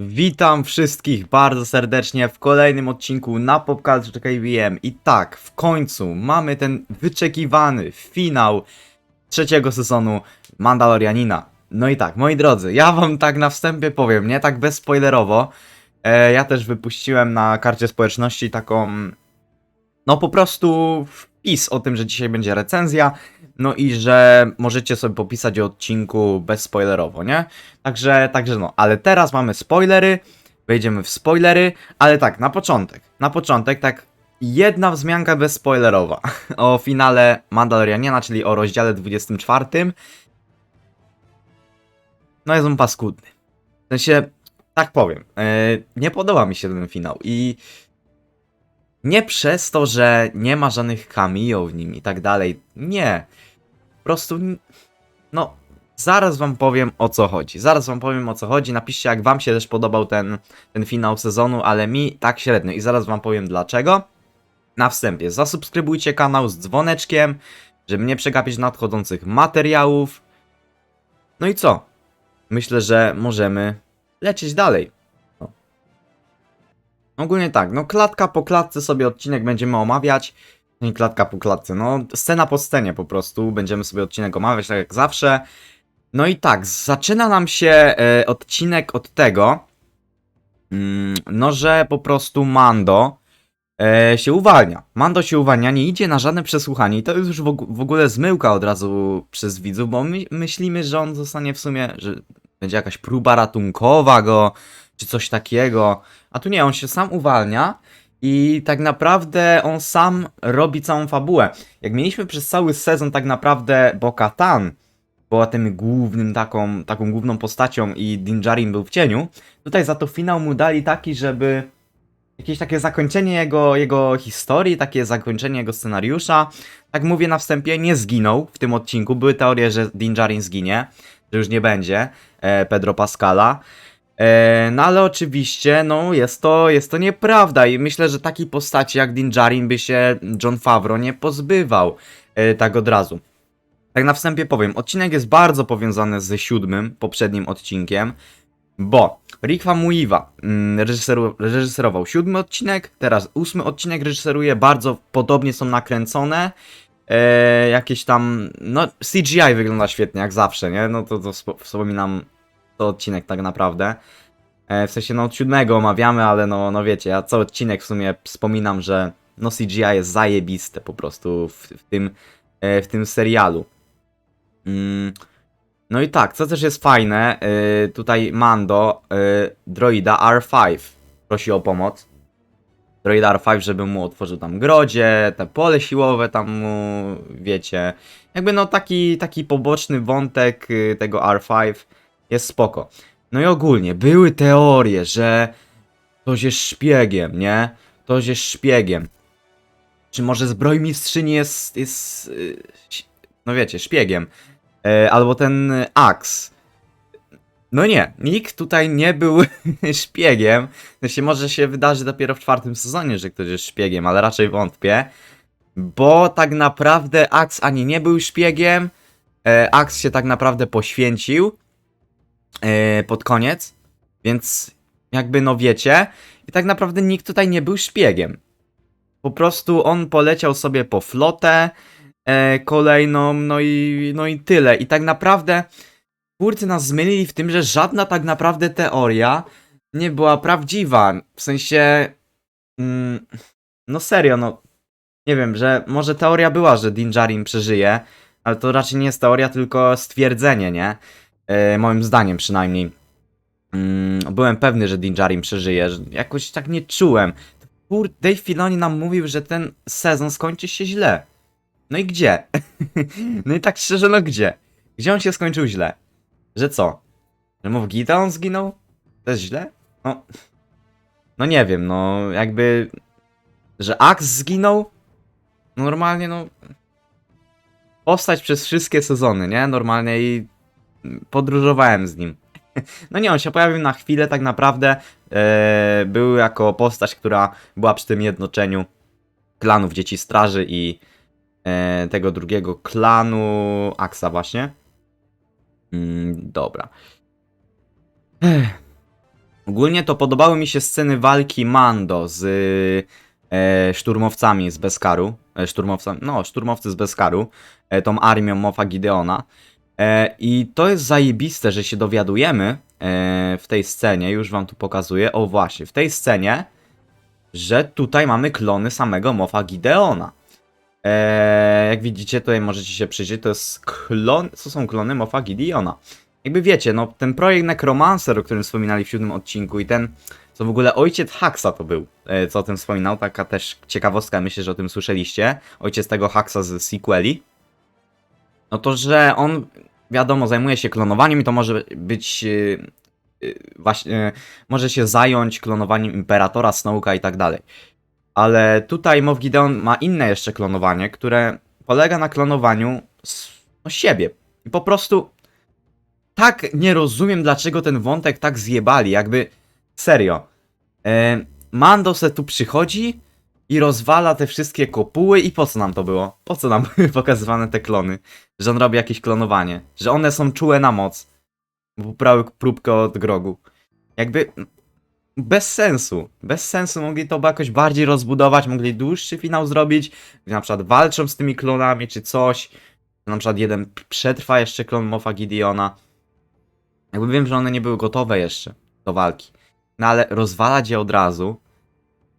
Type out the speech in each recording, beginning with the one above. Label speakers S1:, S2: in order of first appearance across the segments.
S1: Witam wszystkich bardzo serdecznie w kolejnym odcinku na Popculture KBM i tak, w końcu mamy ten wyczekiwany finał trzeciego sezonu Mandalorianina. No i tak, moi drodzy, ja wam tak na wstępie powiem, nie tak bezspoilerowo, e, ja też wypuściłem na karcie społeczności taką, no po prostu wpis o tym, że dzisiaj będzie recenzja, no i że możecie sobie popisać o odcinku bezspoilerowo, nie? Także, także no, ale teraz mamy spoilery, wejdziemy w spoilery, ale tak, na początek, na początek tak jedna wzmianka bezspoilerowa o finale Mandalorianina, czyli o rozdziale 24. No jest on paskudny. W sensie, tak powiem, yy, nie podoba mi się ten finał i nie przez to, że nie ma żadnych cameo w nim i tak dalej, nie. Prostu, no, Zaraz wam powiem o co chodzi. Zaraz wam powiem o co chodzi. Napiszcie jak wam się też podobał ten, ten finał sezonu, ale mi tak średnio. I zaraz wam powiem dlaczego. Na wstępie zasubskrybujcie kanał z dzwoneczkiem, żeby nie przegapić nadchodzących materiałów. No i co? Myślę, że możemy lecieć dalej. No. Ogólnie tak, no klatka po klatce sobie odcinek będziemy omawiać. Nie klatka po klatce, no scena po scenie po prostu. Będziemy sobie odcinek omawiać tak jak zawsze. No i tak, zaczyna nam się e, odcinek od tego, mm, no że po prostu Mando e, się uwalnia. Mando się uwalnia, nie idzie na żadne przesłuchanie i to jest już w, w ogóle zmyłka od razu przez widzów, bo my myślimy, że on zostanie w sumie, że będzie jakaś próba ratunkowa go, czy coś takiego, a tu nie, on się sam uwalnia i tak naprawdę on sam robi całą fabułę. Jak mieliśmy przez cały sezon tak naprawdę Bo-Katan, była tym głównym taką, taką główną postacią i Din Djarin był w cieniu. Tutaj za to finał mu dali taki, żeby jakieś takie zakończenie jego, jego historii, takie zakończenie jego scenariusza. Tak mówię na wstępie, nie zginął w tym odcinku. Były teorie, że Din Djarin zginie, że już nie będzie e, Pedro Pascala. E, no ale oczywiście, no jest to, jest to nieprawda i myślę, że takiej postaci jak Din Djarin by się John Favreau nie pozbywał e, tak od razu. Tak na wstępie powiem, odcinek jest bardzo powiązany ze siódmym, poprzednim odcinkiem, bo Rick Famuyiwa mm, reżyseru, reżyserował siódmy odcinek, teraz ósmy odcinek reżyseruje, bardzo podobnie są nakręcone, e, jakieś tam, no CGI wygląda świetnie, jak zawsze, nie, no to, to spo- wspominam to odcinek tak naprawdę, e, w sensie no od siódmego omawiamy, ale no, no wiecie, ja cały odcinek w sumie wspominam, że no CGI jest zajebiste po prostu w, w tym, e, w tym serialu. Mm, No i tak, co też jest fajne, y, tutaj Mando, droida R5 prosi o pomoc. Droida R5, żeby mu otworzył tam grodzie, te pole siłowe tam mu, wiecie. Jakby no taki, taki poboczny wątek tego R5 jest spoko. No i ogólnie, były teorie, że ktoś jest szpiegiem, nie? Ktoś jest szpiegiem. Czy może zbrojmistrzyni jest, jest, y, no wiecie, szpiegiem. E, albo ten Ax. No nie, nikt tutaj nie był szpiegiem. Znaczy, może się wydarzy dopiero w czwartym sezonie, że ktoś jest szpiegiem, ale raczej wątpię. Bo tak naprawdę Ax ani nie był szpiegiem. E, Ax się tak naprawdę poświęcił pod koniec. Więc jakby no wiecie. I tak naprawdę nikt tutaj nie był szpiegiem. Po prostu on poleciał sobie po flotę e, kolejną, no i, no i tyle. I tak naprawdę twórcy nas zmylili w tym, że żadna tak naprawdę teoria nie była prawdziwa. W sensie, mm, no serio, no nie wiem, że może teoria była, że Din Djarin przeżyje, ale to raczej nie jest teoria, tylko stwierdzenie, nie? E, moim zdaniem przynajmniej. Mm, byłem pewny, że Din Djarin przeżyje, że jakoś tak nie czułem. Kur, Dave Filoni nam mówił, że ten sezon skończy się źle. No i gdzie? no i tak szczerze, no gdzie? Gdzie on się skończył źle? Że co? Że Moff Gideon zginął? To jest źle? No, no nie wiem, no jakby... Że Axe zginął? No normalnie, no... Postać przez wszystkie sezony, nie? Normalnie i podróżowałem z nim. No nie, on się pojawił na chwilę tak naprawdę. E, był jako postać, która była przy tym jednoczeniu klanów Dzieci Straży i e, tego drugiego klanu Aksa właśnie. Mm, dobra. Ech. Ogólnie to podobały mi się sceny walki Mando z e, szturmowcami z Beskaru. E, szturmowcami, no, szturmowcy z Beskaru. Tą armią Mofa Gideona. E, I to jest zajebiste, że się dowiadujemy e, w tej scenie, już wam tu pokazuję. O właśnie, w tej scenie, że tutaj mamy klony samego Mofa Gideona. E, jak widzicie, tutaj możecie się przyjrzeć, to jest klon, to są klony Mofa Gideona. Jakby wiecie, no ten projekt Necromancer, o którym wspominali w siódmym odcinku i ten, co w ogóle ojciec Haxa to był, co o tym wspominał, taka też ciekawostka, myślę, że o tym słyszeliście, ojciec tego Haxa z sequeli, no to, że on, wiadomo, zajmuje się klonowaniem i to może być, e, właśnie, e, może się zająć klonowaniem Imperatora, Snowka i tak dalej. Ale tutaj Moff Gideon ma inne jeszcze klonowanie, które polega na klonowaniu no, siebie. I po prostu tak nie rozumiem, dlaczego ten wątek tak zjebali. Jakby serio. E, Mando se tu przychodzi i rozwala te wszystkie kopuły i po co nam to było? Po co nam były pokazywane te klony? Że on robi jakieś klonowanie. Że one są czułe na moc. Poprały próbkę od grogu. Jakby bez sensu. Bez sensu mogli to jakoś bardziej rozbudować, mogli dłuższy finał zrobić, na przykład walczą z tymi klonami czy coś. Na przykład jeden przetrwa jeszcze klon Mofa Gideona. Jakby wiem, że one nie były gotowe jeszcze do walki. No ale rozwalać je od razu,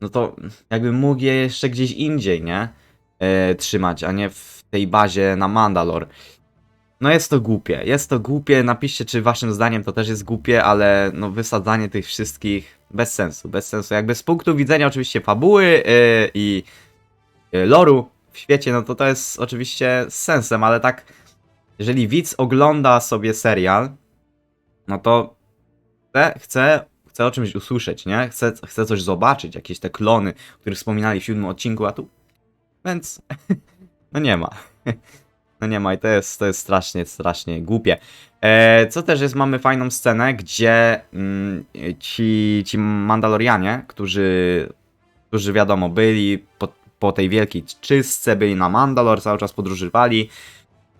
S1: no to jakby mógł je jeszcze gdzieś indziej, nie? E, trzymać, a nie w tej bazie na Mandalor. No jest to głupie, jest to głupie, napiszcie czy waszym zdaniem to też jest głupie, ale no wysadzanie tych wszystkich bez sensu, bez sensu. Jakby z punktu widzenia oczywiście fabuły yy, i yy, loru w świecie, no to to jest oczywiście z sensem, ale tak jeżeli widz ogląda sobie serial, no to chce, chce, chce o czymś usłyszeć, nie? Chce, chce coś zobaczyć, jakieś te klony, o których wspominali w siódmym odcinku, a tu... Więc... no nie ma. No nie ma i to jest, to jest strasznie, strasznie głupie. E, co też jest, mamy fajną scenę, gdzie mm, ci, ci Mandalorianie, którzy, którzy wiadomo, byli po, po tej wielkiej czystce, byli na Mandalor, cały czas podróżywali,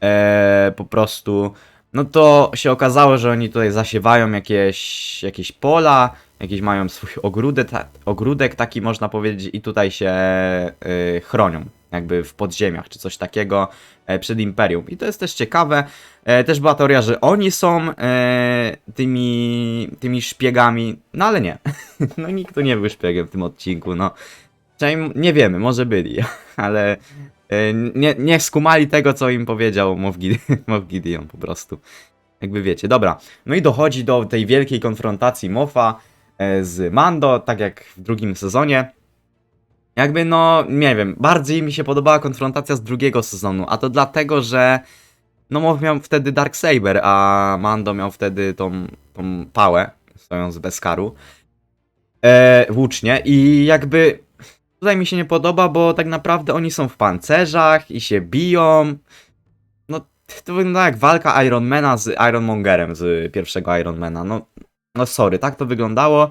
S1: e, po prostu, no to się okazało, że oni tutaj zasiewają jakieś, jakieś pola, jakiś mają swój ogródek, ogródek taki można powiedzieć i tutaj się y, chronią, jakby w podziemiach czy coś takiego e, przed Imperium. I to jest też ciekawe. E, też była teoria, że oni są e, tymi, tymi szpiegami, no ale nie. no nikt tu nie był szpiegiem w tym odcinku, no. Przynajmniej nie wiemy, może byli, ale nie, nie skumali tego, co im powiedział Moff Gideon, po prostu. Jakby wiecie, dobra. No i dochodzi do tej wielkiej konfrontacji Moffa e, z Mando, tak jak w drugim sezonie. Jakby no, nie wiem, bardziej mi się podobała konfrontacja z drugiego sezonu, a to dlatego, że no Moff miał wtedy Darksaber, a Mando miał wtedy tą, tą pałę, swoją z Beskaru, e, włócznie i jakby tutaj mi się nie podoba, bo tak naprawdę oni są w pancerzach i się biją, no to wygląda jak walka Ironmana z Ironmongerem z pierwszego Ironmana, no, no sorry, tak to wyglądało,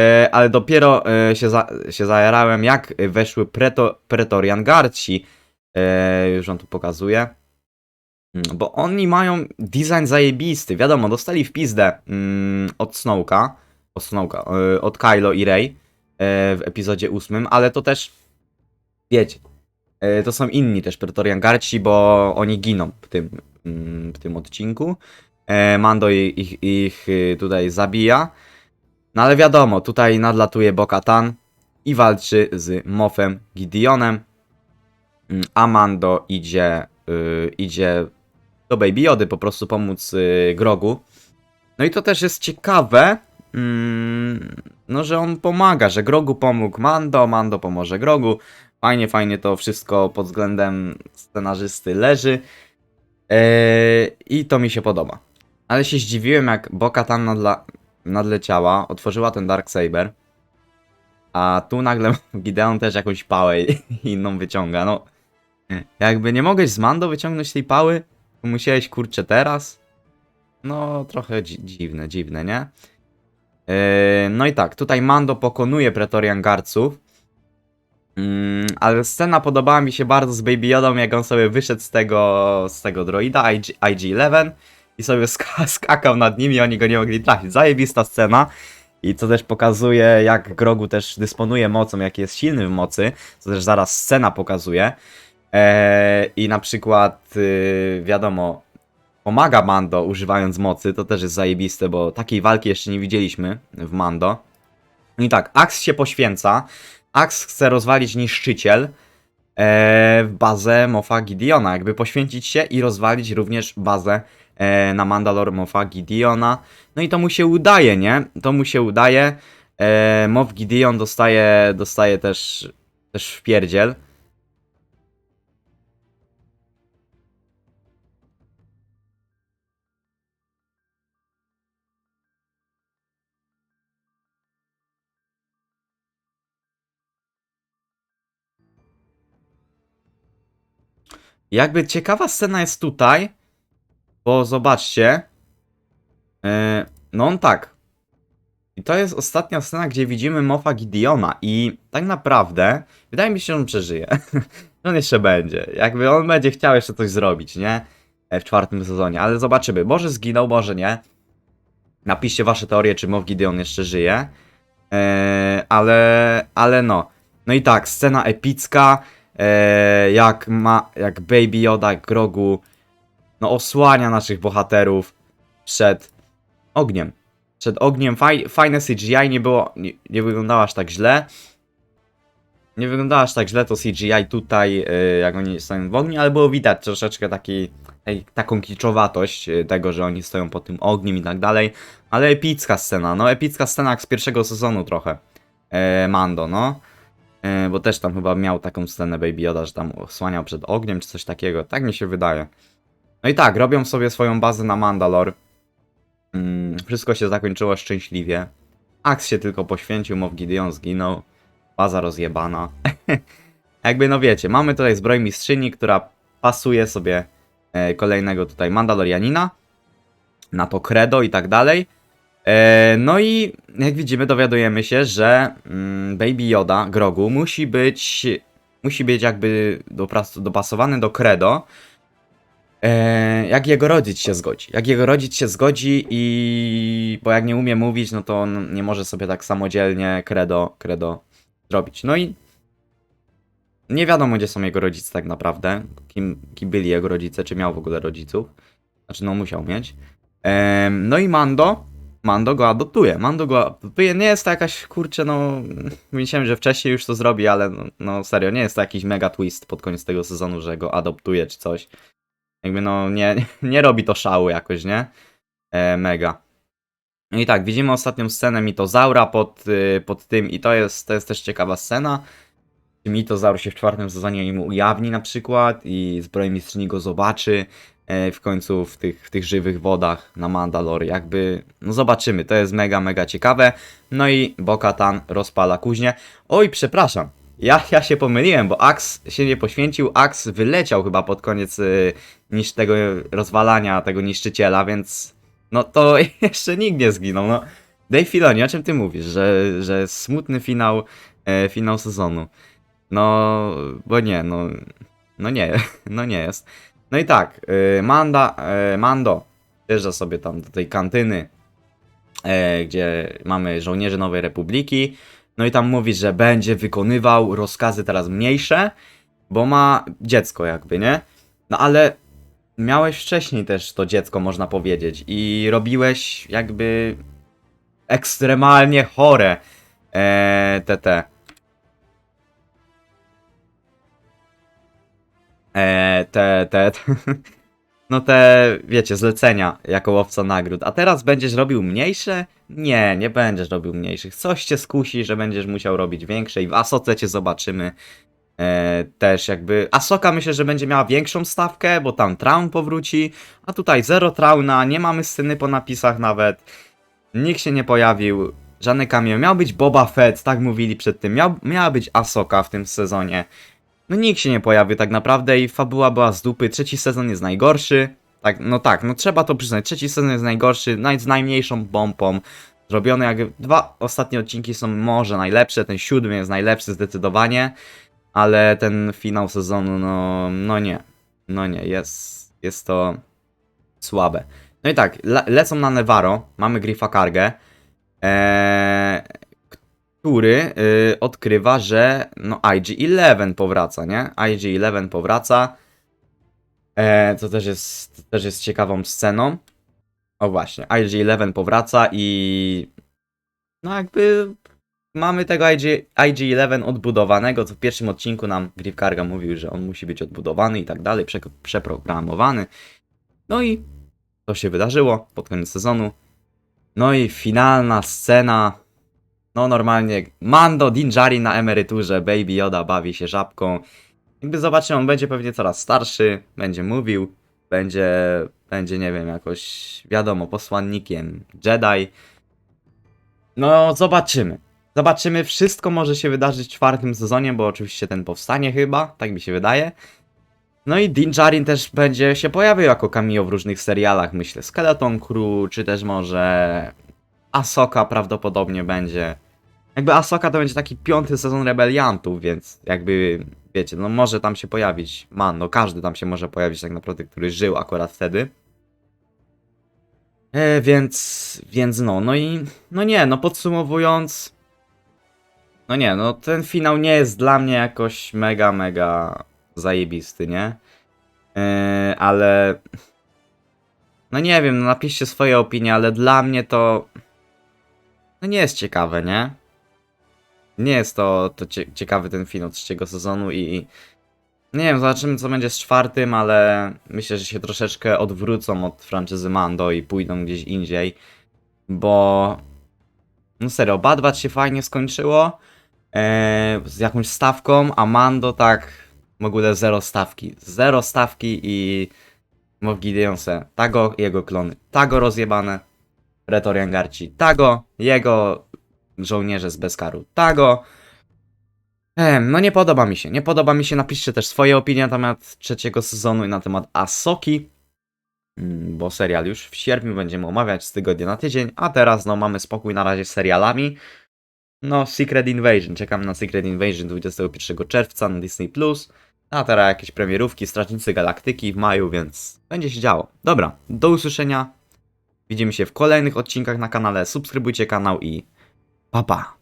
S1: E, ale dopiero e, się, za, się zajarałem, jak weszły preto, Pretorian Guardsi. E, już on tu pokazuje. Mm, Bo oni mają design zajebisty. Wiadomo, dostali w pizdę mm, od Snowka. Od Snowka, e, od Kylo i Rey w epizodzie ósmym, ale to też wiecie. E, to są inni też Pretorian Guardsi, bo oni giną w tym, mm, w tym odcinku. E, Mando ich, ich, y, tutaj zabija. No ale wiadomo, tutaj nadlatuje Bo-Katan i walczy z Moffem Gideonem. Mm, A Mando idzie, y, idzie do Baby Jody po prostu pomóc y, Grogu. No i to też jest ciekawe, mm, no że on pomaga, że Grogu pomógł Mando, Mando pomoże Grogu. Fajnie, fajnie to wszystko pod względem scenarzysty leży. Eee, I to mi się podoba. Ale się zdziwiłem, jak Bo-Katan nadla nadleciała, otworzyła ten Dark Saber, a tu nagle Gideon też jakąś pałę inną wyciąga. No, jakby nie mogłeś z Mando wyciągnąć tej pały, to musiałeś kurczę teraz. No, trochę dzi dziwne, dziwne, nie? Yy, no i tak, tutaj Mando pokonuje Pretorian Guardsów. Mm, ale scena podobała mi się bardzo z Baby Yodą, jak on sobie wyszedł z tego, z tego droida IG, IG-11 i sobie sk skakał nad nimi, oni go nie mogli trafić. Zajebista scena. I co też pokazuje, jak Grogu też dysponuje mocą, jak jest silny w mocy, co też zaraz scena pokazuje. Eee, I na przykład, yy, wiadomo, pomaga Mando używając mocy, to też jest zajebiste, bo takiej walki jeszcze nie widzieliśmy w Mando. No I tak, Axe się poświęca, Axe chce rozwalić niszczyciel e, w bazę Mofa Gideona, jakby poświęcić się i rozwalić również bazę e, na Mandalore Mofa Gideona. No i to mu się udaje, nie? To mu się udaje. E, Moff Gideon dostaje, dostaje też, też w pierdziel. Jakby ciekawa scena jest tutaj, bo zobaczcie. Yy, no on tak. I to jest ostatnia scena, gdzie widzimy Mofa Gideona i tak naprawdę wydaje mi się, że on przeżyje. on jeszcze będzie. Jakby on będzie chciał jeszcze coś zrobić, nie? E, W czwartym sezonie, ale zobaczymy. Może zginął, może nie. Napiszcie wasze teorie, czy Moff Gideon jeszcze żyje. Eee, ale, ale no. No i tak, scena epicka. Eee, jak ma, jak Baby Yoda Grogu no osłania naszych bohaterów przed ogniem. Przed ogniem. Faj, fajne CGI nie było, nie, nie wyglądało aż tak źle. Nie wyglądało aż tak źle to CGI tutaj, yy, jak oni stoją w ogniu, ale było widać troszeczkę taki, taką kiczowatość yy, tego, że oni stoją pod tym ogniem i tak dalej. Ale epicka scena, no epicka scena jak z pierwszego sezonu trochę. E, Mando, no. E, bo też tam chyba miał taką scenę Baby Yoda, że tam osłaniał przed ogniem czy coś takiego. Tak mi się wydaje. No i tak, robią sobie swoją bazę na Mandalore. Mm, wszystko się zakończyło szczęśliwie. Axe się tylko poświęcił, Moff Gideon zginął. Baza rozjebana. Jakby no wiecie, mamy tutaj zbroj mistrzyni, która pasuje sobie e, kolejnego tutaj Mandalorianina. Na to credo i tak dalej. E, no i jak widzimy, dowiadujemy się, że mm, Baby Yoda, Grogu, musi być, musi być jakby dopasowany do credo, e, jak jego rodzic się zgodzi. Jak jego rodzic się zgodzi i... bo jak nie umie mówić, no to on nie może sobie tak samodzielnie credo, credo zrobić. No i nie wiadomo, gdzie są jego rodzice tak naprawdę, kim, kim byli jego rodzice, czy miał w ogóle rodziców. Znaczy, no musiał mieć. Em, no i Mando, Mando go adoptuje. Mando go adoptuje. Nie jest to jakaś, kurczę, no. Myślałem, że wcześniej już to zrobi, ale no, no serio, nie jest to jakiś mega twist pod koniec tego sezonu, że go adoptuje czy coś. Jakby no, nie, nie robi to szału jakoś, nie? E, mega. No i tak, widzimy ostatnią scenę mitozaura pod, y, pod tym i to jest, to jest też ciekawa scena. Mitozaur się w czwartym sezonie im ujawni na przykład i zbrojmistrzyni go zobaczy e, w końcu w tych, w tych żywych wodach na Mandalore. Jakby, no zobaczymy, to jest mega, mega ciekawe. No i Bo-Katan rozpala kuźnię. Oj, przepraszam, ja, ja się pomyliłem, bo Axe się nie poświęcił, Axe wyleciał chyba pod koniec y, niż tego rozwalania tego niszczyciela, więc no to jeszcze nikt nie zginął. No. Dave Filoni, o czym ty mówisz? Że, że smutny finał, e, finał sezonu. No, bo nie, no, no nie, no nie jest. No i tak, y, Manda, y, Mando wjeżdża sobie tam do tej kantyny, e, gdzie mamy żołnierzy Nowej Republiki. No i tam mówi, że będzie wykonywał rozkazy teraz mniejsze, bo ma dziecko jakby, nie? No ale miałeś wcześniej też to dziecko, można powiedzieć, i robiłeś jakby ekstremalnie chore e, te E, te, te, te, no te, wiecie, zlecenia jako łowca nagród. A teraz będziesz robił mniejsze? Nie, nie będziesz robił mniejszych. Coś cię skusi, że będziesz musiał robić większe i w Asoce cię zobaczymy. E, też jakby. Asoka myślę, że będzie miała większą stawkę, bo tam Traun powróci, a tutaj zero Trauna, nie mamy sceny po napisach nawet. Nikt się nie pojawił. Żadny cameo. Miał być Boba Fett, tak mówili przed tym. Miał, miała być Asoka w tym sezonie. No nikt się nie pojawił tak naprawdę i fabuła była z dupy. Trzeci sezon jest najgorszy. Tak, no tak, no trzeba to przyznać. Trzeci sezon jest najgorszy, naj, z najmniejszą bombą. Zrobione jak dwa ostatnie odcinki są może najlepsze, ten siódmy jest najlepszy zdecydowanie, ale ten finał sezonu, no, no nie. No nie, jest, jest to słabe. No i tak, le lecą na Nevaro, mamy Griffa Kargę. Eee, który y, odkrywa, że no IG-11 powraca, nie? IG-11 powraca, e, co też jest, to też jest ciekawą sceną. O właśnie, IG-11 powraca i no jakby mamy tego IG, IG-11 odbudowanego, co w pierwszym odcinku nam Griff Karga mówił, że on musi być odbudowany i tak dalej, prze, przeprogramowany. No i to się wydarzyło pod koniec sezonu. No i finalna scena. No normalnie Mando Dinjari na emeryturze, Baby Yoda bawi się żabką. Jakby zobaczymy, on będzie pewnie coraz starszy, będzie mówił, będzie, będzie nie wiem, jakoś wiadomo, posłannikiem Jedi. No zobaczymy. Zobaczymy, wszystko może się wydarzyć w czwartym sezonie, bo oczywiście ten powstanie chyba, tak mi się wydaje. No i Din Djarin też będzie się pojawił jako cameo w różnych serialach, myślę Skeleton Crew, czy też może Asoka prawdopodobnie będzie. Jakby Asoka to będzie taki piąty sezon Rebeliantów, więc jakby, wiecie, no może tam się pojawić, man, no każdy tam się może pojawić tak naprawdę, który żył akurat wtedy. E, więc, więc no, no i, no nie, no podsumowując, no nie, no ten finał nie jest dla mnie jakoś mega, mega zajebisty, nie? Yy, ale. No nie wiem, no napiszcie swoje opinie, ale dla mnie to. No nie jest ciekawe, nie? Nie jest to, to cie, ciekawy ten finał trzeciego sezonu i. Nie wiem, zobaczymy co będzie z czwartym, ale myślę, że się troszeczkę odwrócą od franczyzy Mando i pójdą gdzieś indziej. Bo. No serio, Bad Batch się fajnie skończyło. e, z jakąś stawką, a Mando tak w ogóle zero stawki. Zero stawki i Moff Gideon se Tago jego klony. Tago rozjebane. Pretorian Garci. Tago, jego żołnierze z Beskaru. Tago. Em, no nie podoba mi się. Nie podoba mi się. Napiszcie też swoje opinie na temat trzeciego sezonu i na temat Asoki. Mm, Bo serial już w sierpniu będziemy omawiać z tygodnia na tydzień, a teraz no mamy spokój na razie z serialami. No, Secret Invasion. Czekam na Secret Invasion 21 czerwca na Disney+. A teraz jakieś premierówki, Strażnicy Galaktyki w maju, więc będzie się działo. Dobra, do usłyszenia. Widzimy się w kolejnych odcinkach na kanale. Subskrybujcie kanał i pa pa.